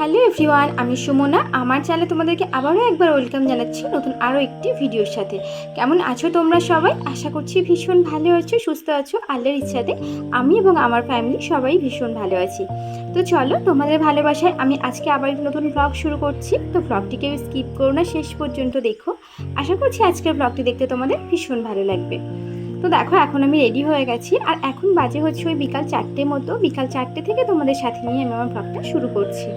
Hello everyone, আমি সুমনা। আমার চ্যানেলে তোমাদেরকে আবারও একবার ওয়েলকাম জানাচ্ছি নতুন আরও একটি ভিডিওর সাথে। কেমন আছো তোমরা সবাই? আশা করছি ভীষণ ভালো আছো, সুস্থ আছো, আল্লাহর ইচ্ছাতে। আমি এবং আমার ফ্যামিলি সবাই ভীষণ ভালো আছি। তো চলো, তোমাদের ভালোবাসায় আমি আজকে আবার নতুন ব্লগ শুরু করছি। তো ব্লগটিকে স্কিপ করো না, শেষ পর্যন্ত দেখো। আশা করছি আজকের ব্লগটি দেখতে তোমাদের ভীষণ ভালো লাগবে। তো দেখো, এখন আমি রেডি হয়ে গেছি। আর এখন বাজে হচ্ছে ওই বিকাল চারটে মতো। বিকাল চারটে থেকে তোমাদের সাথে নিয়ে আমি আমার ব্লগটা শুরু করছি।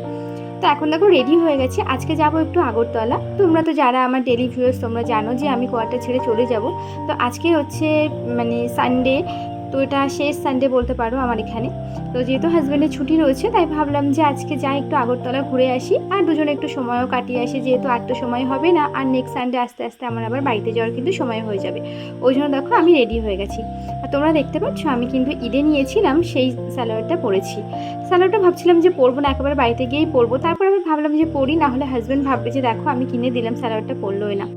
তো এখন দেখো রেডি হয়ে গেছে। আজকে যাব একটু আগরতলা। তোমরা তো যারা আমার ডেলি ভিউয়ার্স তোমরা জানো যে আমি কোয়ার্টার ছেড়ে চলে যাব। তো আজকে হচ্ছে মানে সানডে তো এটা শেষ সানডে বলতে পারো আমার এখানে। তো যেহেতু হাজব্যান্ডের ছুটি রয়েছে, তাই ভাবলাম যে আজকে যাই একটু আগরতলা ঘুরে আসি। আর দুজনে একটু সময়ও কাটিয়ে আসি, যেহেতু আর তো সময় হবে না। আর নেক্সট সানডে আস্তে আস্তে আমার আবার বাড়িতে যাওয়ার কিন্তু সময় হয়ে যাবে। ওই জন্য দেখো আমি রেডি হয়ে গেছি। আর তোমরা দেখতে পাচ্ছ, আমি কিন্তু ঈদে নিয়েছিলাম, সেই স্যালোয়ারটা পরেছি স্যালোয়ারটা ভাবছিলাম যে পরবো না, একেবারে বাড়িতে গিয়েই পরবো। তারপর আমি ভাবলাম যে পরি না হলে হাজব্যান্ড ভাববে যে দেখো আমি কিনে দিলাম স্যালোয়ারটা পরলোই না।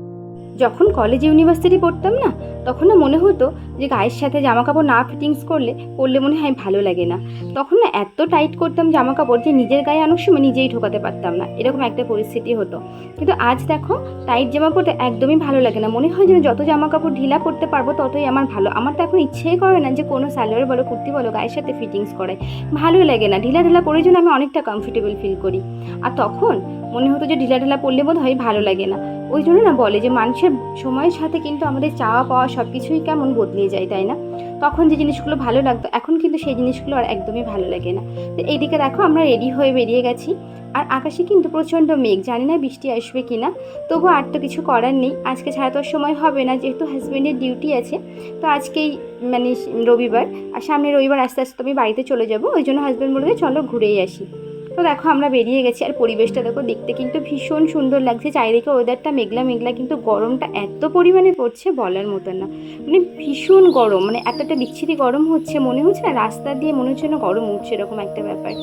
যখন কলেজ ইউনিভার্সিটি পড়তাম না, তখন না মনে হতো যে গায়ের সাথে জামা কাপড় না ফিটিংস করলে, পরলে মনে হয় ভালো লাগে না। তখন না এত টাইট করতাম জামা কাপড় যে নিজের গায়ে অনেক সময় নিজেই ঢোকাতে পারতাম না, এরকম একটা পরিস্থিতি হতো। কিন্তু আজ দেখো টাইট জামা পরতে একদমই ভালো লাগে না। মনে হয় যেন যত জামা কাপড় ঢিলা করতে পারব, ততই আমার ভালো। আমার তো এখন ইচ্ছেই করে না যে কোনো স্যালোয়ার বলো, কুর্তি বলো, গায়ের সাথে ফিটিংস করায় ভালো লাগে না। ঢিলা ঢিলা পরে জন্য আমি অনেকটা কমফর্টেবল ফিল করি। আর তখন মনে হতো যে ঢিলা ঢিলা পরলে বোধ হয় ভালো লাগে না। ওই জন্য না বলে যে মানুষের সময়ের সাথে কিন্তু আমাদের চাওয়া পাওয়া সব কিছুই কেমন বদলে যায়, তাই না? তখন যে জিনিসগুলো ভালো লাগতো, এখন কিন্তু সেই জিনিসগুলো আর একদমই ভালো লাগে না। তো এইদিকে দেখো আমরা রেডি হয়ে বেরিয়ে গেছি। আর আকাশে কিন্তু প্রচণ্ড মেঘ, জানি না বৃষ্টি আসবে কি না তবু আর তো কিছু করার নেই। আজকে ছাড়া তো সময় হবে না, যেহেতু হাজব্যান্ডের ডিউটি আছে, তো আজকেই মানে রবিবার, আর সামনে রবিবার আস্তে আস্তে আমি বাড়িতে চলে যাব, ওই জন্য হাজব্যান্ড বলবে চলো ঘুরেই আসি। তো দেখো আমরা বেরিয়ে গেছি আর পরিবেশটা দেখো দেখতে কিন্তু ভীষণ সুন্দর লাগছে। চারিদিকে ওয়েদারটা মেঘলা মেঘলা কিন্তু গরমটা এত পরিমাণে পড়ছে বলার মতো না। মানে ভীষণ গরম মানে এতটা বিচ্ছিরি গরম হচ্ছে, মনে হচ্ছে না রাস্তা দিয়ে মনে হচ্ছে না গরম উঠছে এরকম একটা ব্যাপার।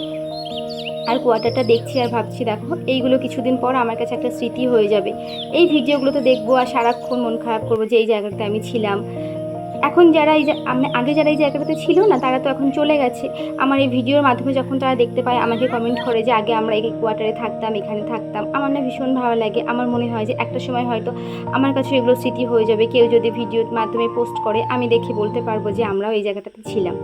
আর কোয়ার্টারটা দেখছি আর ভাবছি, দেখো এইগুলো কিছুদিন পর আমার কাছে একটা স্মৃতি হয়ে যাবে। এই ভিডিওগুলো তো দেখব আর সারাক্ষণ মন খারাপ করব যে এই জায়গাটাতে আমি ছিলাম। এখন যারা এই আমি আগে যারা এই জায়গাটাতে ছিল না, তারা তো এখন চলে গেছে। আমার এই ভিডিওর মাধ্যমে যখন তারা দেখতে পায়, আমাকে কমেন্ট করে যে, আগে আমরা এই কোয়ার্টারে থাকতাম, এখানে থাকতাম। আমার না ভীষণ ভালো লাগে। আমার মনে হয় যে, একটা সময় হয়তো আমার কাছে এগুলো স্মৃতি হয়ে যাবে। কেউ যদি ভিডিওর মাধ্যমে পোস্ট করে, আমি দেখে বলতে পারব যে, আমরাও এই জায়গাটাতে ছিলাম।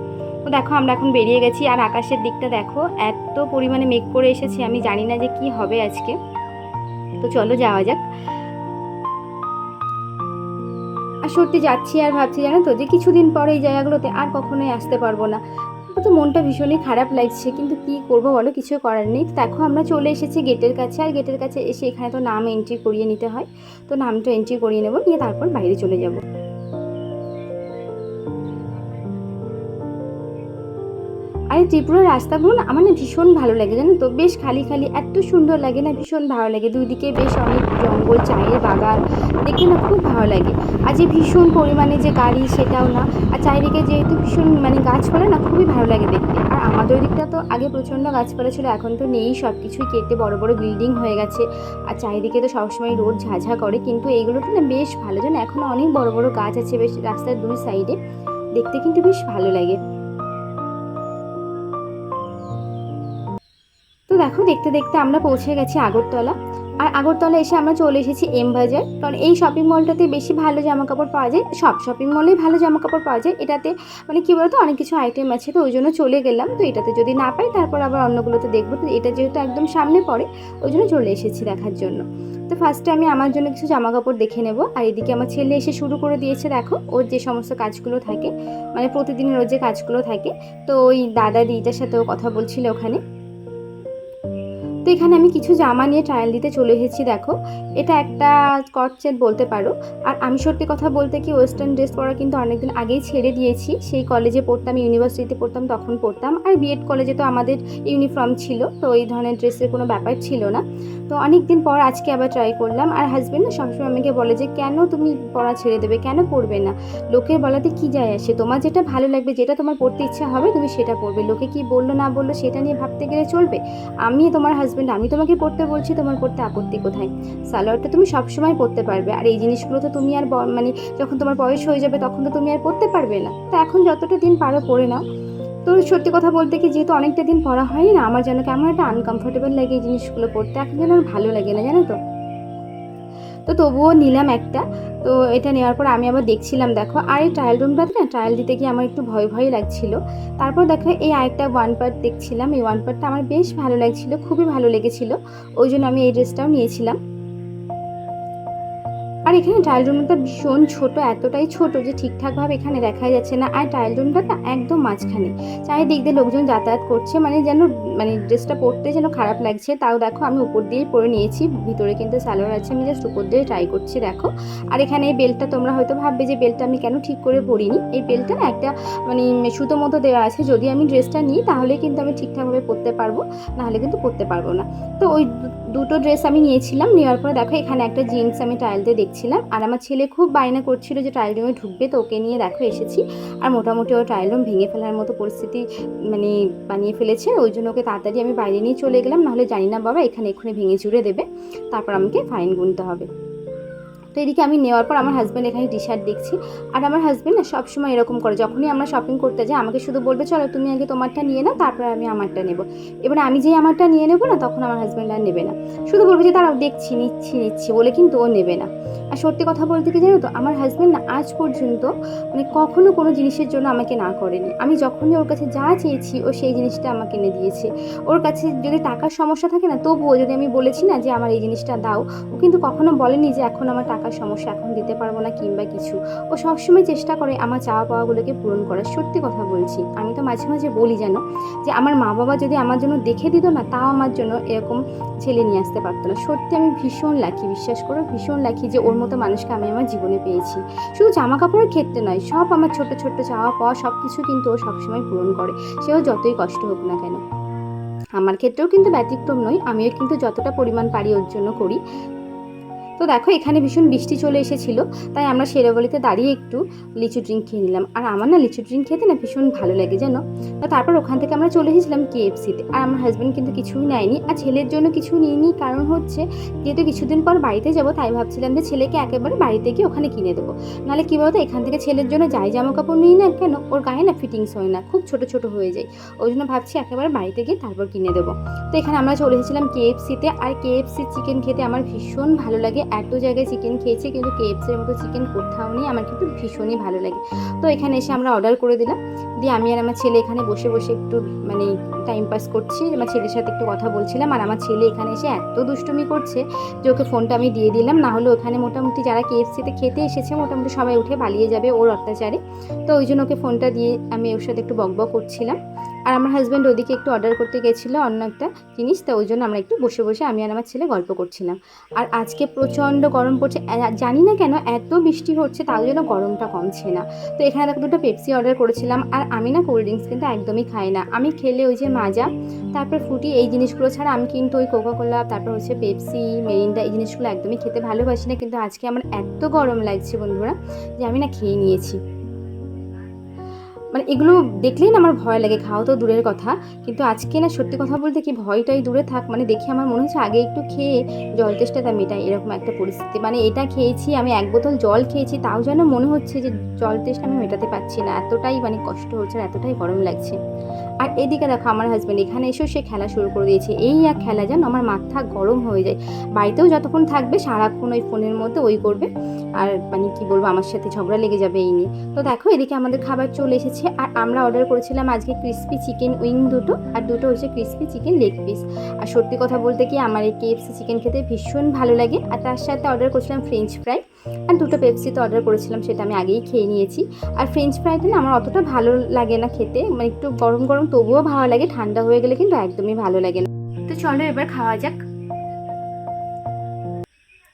তো দেখো, আমরা এখন বেরিয়ে গেছি। আর আকাশের দিকটা দেখো, এত পরিমাণে মেঘ করে এসেছি। আমি জানি না যে কি হবে আজকে। তো চলো যাওয়া যাক। আর সত্যি যাচ্ছি আর ভাবছি জানো তো যে কিছুদিন পরে এই জায়গাগুলোতে আর কখনোই আসতে পারব না। তো মনটা ভীষণই খারাপ লাগছে, কিন্তু কি করব বলো? কিছু করার নেই। দেখো, আমরা চলে এসেছি গেটের কাছে, আর গেটের কাছে এসে এখানে তো নাম এন্ট্রি করিয়ে নিতে হয়। তো নামটা এন্ট্রি করিয়ে নেব, নিয়ে তারপর বাইরে চলে যাব। আর ত্রিপুরার রাস্তাগুলো না আমার না ভীষণ ভালো লাগে, জানো তো? বেশ খালি খালি, এত সুন্দর লাগে না, ভীষণ ভালো লাগে। দুই দিকে বেশ অনেক জঙ্গল, চায়ের বাগান দেখে না খুব ভালো লাগে। আর যে ভীষণ পরিমাণে যে গাড়ি, সেটাও না। আর চারিদিকে যেহেতু ভীষণ মানে গাছপালা না, খুবই ভালো লাগে দেখতে। আর আমাদের দিকটা তো আগে প্রচণ্ড গাছপালা ছিল, এখন তো নেই সব কিছুই কেটে বড় বড় বিল্ডিং হয়ে গেছে। আর চারিদিকে তো সবসময় রোদ ঝাঝা করে, কিন্তু এইগুলোতে না বেশ ভালো, জানো? এখন অনেক বড় বড় গাছ আছে বেশ রাস্তার দুই সাইডে দেখতে কিন্তু বেশ ভালো লাগে। দেখো দেখতে দেখতে আমরা পৌঁছে গেছি আগরতলা। আর আগরতলা এসে আমরা চলে এসেছি এম বাজার। কারণ এই শপিং মলটাতে বেশি ভালো জামা কাপড় পাওয়া যায়। সব শপিং মলেই ভালো জামা কাপড় পাওয়া যায়। এটাতে মানে কী বলতো, অনেক কিছু আইটেম আছে তো ওই জন্য চলে গেলাম। তো এটাতে যদি না পাই, তারপর আবার অন্যগুলোতে দেখব। তো এটা যেহেতু একদম সামনে পড়ে ওই জন্য চলে এসেছি দেখার জন্য। তো ফার্স্টে আমি আমার জন্য কিছু জামা কাপড় দেখে নেব। আর এদিকে আমার ছেলে এসে শুরু করে দিয়েছে, দেখো, ওর যে সমস্ত কাজগুলো থাকে মানে প্রতিদিনের ওর যে কাজগুলো থাকে। তো ওই দাদা দিদিটার সাথেও কথা বলছিল ওখানে। তো এখানে আমি কিছু জামা নিয়ে ট্রায়াল দিতে চলে এসেছি, দেখো। এটা একটা স্কট সেট বলতে পারো। আর আমি সত্যি কথা বলতে কি ওয়েস্টার্ন ড্রেস পরা কিন্তু অনেকদিন আগেই ছেড়ে দিয়েছি। সেই কলেজে পড়তাম ইউনিভার্সিটিতে পড়তাম, তখন পড়তাম। আর বিএড কলেজে তো আমাদের ইউনিফর্ম ছিল, তো এই ধরনের ড্রেসের কোনো ব্যাপার ছিল না। তো অনেক দিন পর আজকে আবার ট্রাই করলাম। আর হাজব্যান্ড না সবসময় আমাকে বলে যে, কেন তুমি পড়া ছেড়ে দেবে? কেন পড়বে না? লোকের বলাতে কি যায় আসে? তোমার যেটা ভালো লাগবে, যেটা তোমার পড়তে ইচ্ছা হবে, তুমি সেটা পড়বে। লোকে কি বলল, না বলল, সেটা নিয়ে ভাবতে গেলে চলবে? আমি, তোমার হাজব্যান্ড আমি তোমাকে পড়তে বলছি, তোমার পড়তে আপত্তি কোথায়? সালোয়ারটা তুমি সবসময় পড়তে পারবে। আর এই জিনিসগুলো তো তুমি আর মানে যখন তোমার বয়স হয়ে যাবে, তখন তো তুমি আর পড়তে পারবে না। তো এখন যতটা দিন পারো পড়ে নাও। তো সত্যি কথা বলতে কি, যেহেতু অনেকটা দিন পড়া হয়নি না, আমার যেন কেমন একটা আনকমফোর্টেবল লাগে এই জিনিসগুলো পরতে এখন যেন ভালো লাগে না, জানো তো? তো তবুও নিলাম একটা। তো এটা নেওয়ার পর আমি আবার দেখছিলাম, দেখো, আর এই ট্রায়াল রুমটাতে না ট্রায়াল দিতে গিয়ে আমার একটু ভয় ভয় লাগছিল। তারপর দেখো, এই আরেকটা ওয়ান পার্ট দেখছিলাম, এই ওয়ান পার্টটা আমার বেশ ভালো লাগছিল, খুবই ভালো লেগেছিল। ওই জন্য আমি এই ড্রেসটাও নিয়েছিলাম। আর এখানে ট্রায়াল রুমটা ভীষণ ছোট, এতটাই ছোট যে ঠিকঠাকভাবে এখানে দেখা যাচ্ছে না। আর ট্রায়াল রুমটা না একদম মাঝখানে। চারিদিক দিয়ে লোকজন যাতায়াত করছে মানে যেন মানে ড্রেসটা পরতে যেন খারাপ লাগছে, তাও দেখো আমি উপর দিয়েই পরে নিয়েছি, ভিতরে কিন্তু সালোয়ার আছে, আমি জাস্ট উপর দিয়ে ট্রাই করছি, দেখো। আর এখানে এই বেল্টটা তোমরা হয়তো ভাববে যে বেল্টটা আমি কেন ঠিক করে পরিনি। এই বেল্টটা না একটা মানে সুতো মতো দেওয়া আছে, যদি আমি ড্রেসটা নিই তাহলে কিন্তু আমি ঠিকঠাকভাবে পরতে পারব, নাহলে কিন্তু পরতে পারব না। তো ওই দুটো ড্রেস আমি নিয়েছিলাম, নেওয়ার পরে দেখো এখানে একটা জিন্স আমি ট্রায়ালতে দেখছিলাম। আর আমার ছেলে খুব বায়না করছিল যে ট্রায়াল রুমে ঢুকবে, তো ওকে নিয়ে দেখো এসেছি। আর মোটামুটি ও ট্রায়াল রুম ভেঙে ফেলার মতো পরিস্থিতি মানে বানিয়ে ফেলেছে। ওই জন্য ওকে তাড়াতাড়ি আমি বাইরে নিয়ে চলে গেলাম, নাহলে জানি না বাবা এখানে এক্ষুনি ভেঙে চুড়ে দেবে। তারপর আমাকে ফাইন গুনতে হবে। তো এদিকে আমি নেওয়ার পর আমার হাজব্যান্ড এখানে টি শার্ট দেখছি। আর আমার হাজব্যান্ড না সবসময় এরকম করে যখনই আমরা শপিং করতে যাই আমাকে শুধু বলবে চলো তুমি আগে তোমারটা নিয়ে নাও তারপর আমি আমারটা নেব। এবার আমি যেই আমারটা নিয়ে নেব না তখন আমার হাজব্যান্ড আর নেবে না। শুধু বলবে যে তারাও দেখছি নিচ্ছি নিচ্ছি বলে কিন্তু ও নেবে না। আর সত্যি কথা বলতে কি জানো তো আমার হাজব্যান্ড না আজ পর্যন্ত মানে কখনো কোনো জিনিসের জন্য আমাকে না করেনি। আমি যখনই ওর কাছে যা চেয়েছি ও সেই জিনিসটা আমাকে এনে দিয়েছে। ওর কাছে যদি টাকার সমস্যা থাকে না তবুও যদি আমি বলেছি না যে আমার এই জিনিসটা দাও ও কিন্তু কখনো বলেনি যে এখন আমার টাকার সমস্যা এখন দিতে পারব না কিংবা কিছু। ও সবসময় চেষ্টা করে আমার চাওয়া পাওয়াগুলোকে পূরণ করার। সত্যি কথা বলছি। আমি তো মাঝে মাঝে বলি যেন, যে আমার মা বাবা যদি আমার জন্য দেখে দিত না, তাও আমার জন্য এরকম ছেলে নিয়ে আসতে পারতো না। সত্যি আমি ভীষণ লাকি বিশ্বাস করো, ভীষণ লাকি যে ওর মতো মানুষকে আমি আমার জীবনে পেয়েছি। শুধু জামা কাপড়ের ক্ষেত্রে নয়, সব আমার ছোট ছোট চাওয়া পাওয়া সব কিছু কিন্তু ও সবসময় পূরণ করে। সেও যতই কষ্ট হোক না কেন। আমার ক্ষেত্রেও কিন্তু ব্যতিক্রম নয়, আমিও কিন্তু যতটা পরিমাণ পারি ওর জন্য করি। তো দেখো, এখানে ভীষণ বৃষ্টি চলে এসেছিল, তাই আমরা শেরাবলিতে দাঁড়িয়ে একটু লিচু ড্রিঙ্ক খেয়ে নিলাম। আর আমার না লিচু ড্রিঙ্ক খেতে না ভীষণ ভালো লাগে, জানো? তারপর ওখান থেকে আমরা চলে এসেছিলাম কেএফসিতে। আর আমার হাজব্যান্ড কিন্তু কিছুই নেয়নি, আর ছেলের জন্য কিছু নিইনি, কারণ হচ্ছে যেহেতু কিছুদিন পর বাড়িতে যাব, তাই ভাবছিলাম যে ছেলেকে একেবারে বাড়িতে গিয়ে ওখানে কিনে দেবো। নাহলে কী বলতো, এখান থেকে ছেলের জন্য যাই জামা কাপড় নিই না কেন, ওর গায়ে না ফিটিংস হয় না, খুব ছোট ছোট হয়ে যায়। ওই জন্য ভাবছি একেবারে বাড়িতে গিয়ে তারপর কিনে দেবো। তো এখানে আমরা চলে এসেছিলাম কেএফসিতে, আর কেএফসি চিকেন খেতে আমার ভীষণ ভালো লাগে এত জায়গায় চিকেন খেয়েছি, কিন্তু কেএফসির মতো চিকেন কোথাও নেই। আমার কিন্তু ভীষণই ভালো লাগে। তো এখানে এসে আমরা অর্ডার করে দিলাম। দিয়ে আমি আর আমার ছেলে এখানে বসে বসে একটু মানে টাইম পাস করছি। আমার ছেলের সাথে একটু কথা বলছিলাম। আর আমার ছেলে এখানে এসে এত দুষ্টুমি করছে যে ওকে ফোনটা আমি দিয়ে দিলাম। না হলে ওখানে মোটামুটি যারা কেএফসিতে খেতে এসেছে, মোটামুটি সবাই উঠে পালিয়ে যাবে ওর অত্যাচারে। তো ওই জন্য ওকে ফোনটা দিয়ে আমি ওর সাথে একটু বকবক করছিলাম। আর আমার হাজব্যান্ড ওদিকে একটু অর্ডার করতে গেছিল অন্য একটা জিনিস, তো ওই জন্য আমরা একটু বসে বসে আমি আর আমার ছেলে গল্প করছিলাম। আর আজকে প্রচণ্ড গরম পড়ছে জানি না কেন এত বৃষ্টি হচ্ছে তাও যেন গরমটা কমছে না। তো এখানে দেখো দুটো পেপসি অর্ডার করেছিলাম, আর আমি না কোল্ড ড্রিঙ্কস কিন্তু একদমই খাই না। আমি খেলে ওই যে মাজা, তারপর ফুটি এই জিনিসগুলো ছাড়া আমি কিন্তু ওই কোকাকোলা তারপর হচ্ছে পেপসি মেরিন্ডা এই জিনিসগুলো একদমই খেতে ভালোবাসি না, কিন্তু আজকে আমার এত গরম লাগছে বন্ধুরা যে আমি না খেয়ে নিয়েছি। মানে এগুলো দেখলেই না আমার ভয় লাগে, খাওয়া তো দূরের কথা। কিন্তু আজকে না সত্যি কথা বলতে কি ভয়টাই দূরে থাক মানে দেখে আমার মনে হচ্ছে আগে একটু খেয়ে জল তেষ্টাটা মেটাই, এরকম একটা পরিস্থিতি। মানে এটা খেয়েছি, আমি এক বোতল জল খেয়েছি, তাও যেন মনে হচ্ছে যে জল তেষ্টা আমি মেটাতে পারছি না। এতটাই মানে কষ্ট হচ্ছে এতটাই গরম লাগছে। আর এদিকে দেখো আমার হাজব্যান্ড এখানে এসেও সে খেলা শুরু করে দিয়েছে। এই এক খেলা যেন আমার মাথা গরম হয়ে যায়। বাড়িতেও যতক্ষণ থাকবে, সারাক্ষণ ওই ফোনের মধ্যে ওই করবে। আর মানে কি বলব, আমার সাথে ঝগড়া লেগে যাবে এই নিয়ে। তো দেখো, এদিকে আমাদের খাবার চলে এসেছে। আর আমরা অর্ডার করেছিলাম আজকে ক্রিস্পি চিকেন উইং দুটো। আর দুটো হচ্ছে ক্রিস্পি চিকেন লেগ পিস আর সত্যি কথা বলতে কি, আমার এই কেএফসি চিকেন খেতে ভীষণ ভালো লাগে। আর তার সাথে অর্ডার করেছিলাম ফ্রেঞ্চ ফ্রাই আর দুটো পেপসি তো অর্ডার করেছিলাম, সেটা আমি আগেই খেয়ে নিয়েছি। আর ফ্রেঞ্চ ফ্রাইটা না আমার অতটা ভালো লাগে না খেতে। মানে একটু গরম গরম তবুও ভালো লাগে, ঠান্ডা হয়ে গেলে কিন্তু একদমই ভালো লাগে না। তো চলো এবার খাওয়া যাক।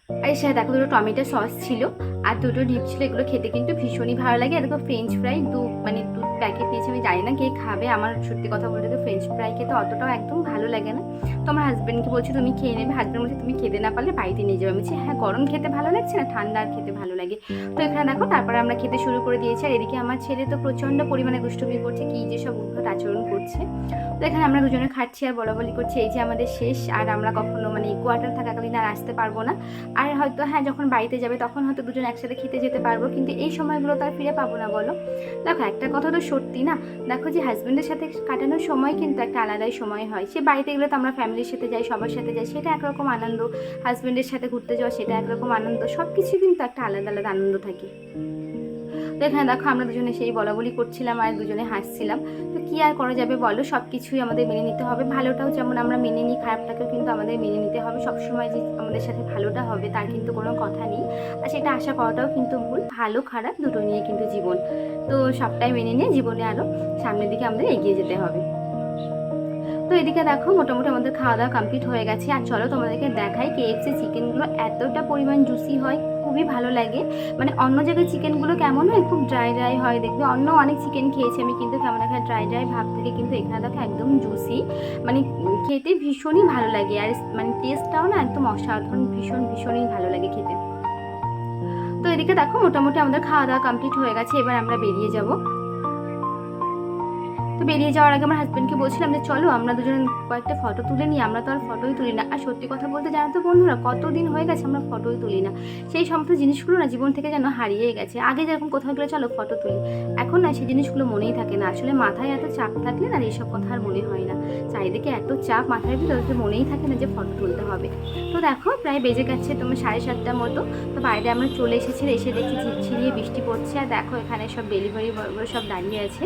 আর এর দেখো দুটো টমেটো সস ছিল, আর দুটো ডিপ ছিল, এগুলো খেতে কিন্তু ভীষণই ভালো লাগে। আর দেখো ফ্রেঞ্চ ফ্রাই দু মানে দু প্যাকেট নিয়েছি আমি জানি না কে খাবে। আমার সত্যি কথা বলতে তো ফ্রেঞ্চ ফ্রাই খেতে অতটাও একদম ভালো লাগে না। তো আমার হাজব্যান্ডকে বলছি, তুমি খেয়ে নেবে। হাজব্যান্ড বলছে, তুমি খেতে না পারলে বাড়িতে নিয়ে যাবে। আমি হ্যাঁ গরম খেতে ভালো লাগছে না? ঠান্ডা আর খেতে ভালো লাগে। তো এখানে দেখো, তারপরে আমরা খেতে শুরু করে দিয়েছি। আর এদিকে আমার ছেলে তো প্রচণ্ড পরিমাণে দুষ্টুমি করছে, কি যে সব উদ্ভট আচরণ করছে। তো এখানে আমরা দুজনে খাচ্ছি আর বলা বলি করছি, এই যে আমাদের শেষ। আর আমরা কখনো মানে কোয়ার্টার থাকাকালীন আর আসতে পারব না। আর হয়তো হ্যাঁ যখন বাড়িতে যাবে তখন হয়তো দুজন একসাথে খেতে যেতে পারব, কিন্তু এই সময়গুলো তো আর ফিরে পাবো না, বলো। দেখো, একটা কথা তো সত্যি না? দেখো যে হাজব্যান্ডের সাথে কাটানোর সময় কিন্তু একটা আলাদাই সময় হয়। সে বাড়িতে গেলে তো আমরা ফ্যামিলির সাথে যাই, সবার সাথে যাই, সেটা একরকম আনন্দ। হাজব্যান্ডের সাথে ঘুরতে যাওয়া, সেটা একরকম আনন্দ। সব কিছু কিন্তু একটা আলাদা আলাদা আনন্দ থাকে। এখানে দেখো, আমরা দুজনে সেই বলা বলি করছিলাম আর দুজনে হাসছিলাম। তো কী আর করা যাবে বলো? সব কিছুই আমাদের মেনে নিতে হবে। ভালোটাও যেমন আমরা মেনে নিই, খারাপটাকেও কিন্তু আমাদের মেনে নিতে হবে। সবসময় যে আমাদের সাথে ভালোটা হবে, তার কিন্তু কোনো কথা নেই। আর সেটা আশা করাটাও কিন্তু ভুল। ভালো, খারাপ দুটো নিয়ে কিন্তু জীবন। তো সবটাই মেনে নিয়ে জীবনে আরও সামনের দিকে আমাদের এগিয়ে যেতে হবে। এদিকে দেখো, মোটামুটি আমাদের খাওয়া দাওয়া কমপ্লিট হয়ে গেছে। আর চলো তোমাদেরকে দেখাই কেএফসি চিকেনগুলো এতটা পরিমাণ জুসি হয়, খুবই ভালো লাগে। মানে অন্য জায়গায় চিকেনগুলো কেমন হয়? খুব ড্রাই ড্রাই হয় দেখবে অন্য অনেক চিকেন খেয়েছি আমি, কিন্তু কেমন একটা ড্রাই ড্রাই ভাব থেকে কিন্তু এখানে দেখো একদম জুসি মানে খেতে ভীষণই ভালো লাগে। আর মানে টেস্টটাও না একদম অসাধারণ, ভীষণ, ভীষণই ভালো লাগে খেতে। তো এদিকে দেখো, মোটামুটি আমাদের খাওয়া দাওয়া কমপ্লিট হয়ে গেছে। এবার আমরা বেরিয়ে যাব। তো বেরিয়ে যাওয়ার আগে আমার হাজব্যান্ডকে বলছিলাম যে, চলো আমরা দুজন কয়েকটা ফটো তুলে নিই, আমরা তো আর ফটোই তুলি না। আর সত্যি কথা বলতে জানো তো বন্ধুরা, কতদিন হয়ে গেছে আমরা ফটোই তুলি না। সেই সমস্ত জিনিসগুলো না জীবন থেকে যেন হারিয়ে গেছে। আগে যেরকম কোথাও গেলে চলো ফটো তুলি। এখন না সেই জিনিসগুলো মনেই থাকে না। আসলে মাথায় এত চাপ থাকলে না এইসব কথা আর মনে হয় না। চারিদিকে এত চাপ মাথায় ভিতরে তো মনেই থাকে না যে ফটো তুলতে হবে। তো দেখো প্রায় বেজে গেছে তোমার সাড়ে সাতটার মতো। তো বাইরে আমরা চলে এসেছি এসে দেখছি ঝিরঝিরিয়ে বৃষ্টি পড়ছে। আর দেখো এখানে সব ডেলিভারি সব দাঁড়িয়ে আছে।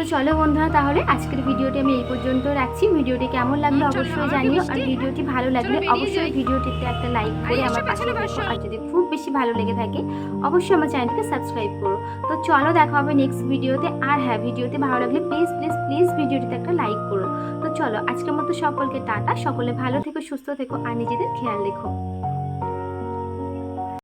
তো চলো বন্ধুরা তাহলে আজকের ভিডিওটি আমি এই পর্যন্ত রাখছি। ভিডিওটি কেমন লাগল অবশ্যই জানিও। আর ভিডিওটি ভালো লাগলে অবশ্যই ভিডিওটিতে একটা লাইক করে আমার পাশে আর যদি খুব বেশি ভালো লেগে থাকে অবশ্যই আমার চ্যানেলকে সাবস্ক্রাইব করো। তো চলো দেখা হবে নেক্সট ভিডিওতে। আর হ্যাঁ ভিডিওতে ভালো লাগলে প্লিজ প্লিজ প্লিজ ভিডিওটিতে একটা লাইক করো। তো চলো আজকের মতো সকলকে টাটা। সকলে ভালো থেকো সুস্থ থেকো আর নিজেদের খেয়াল রেখো।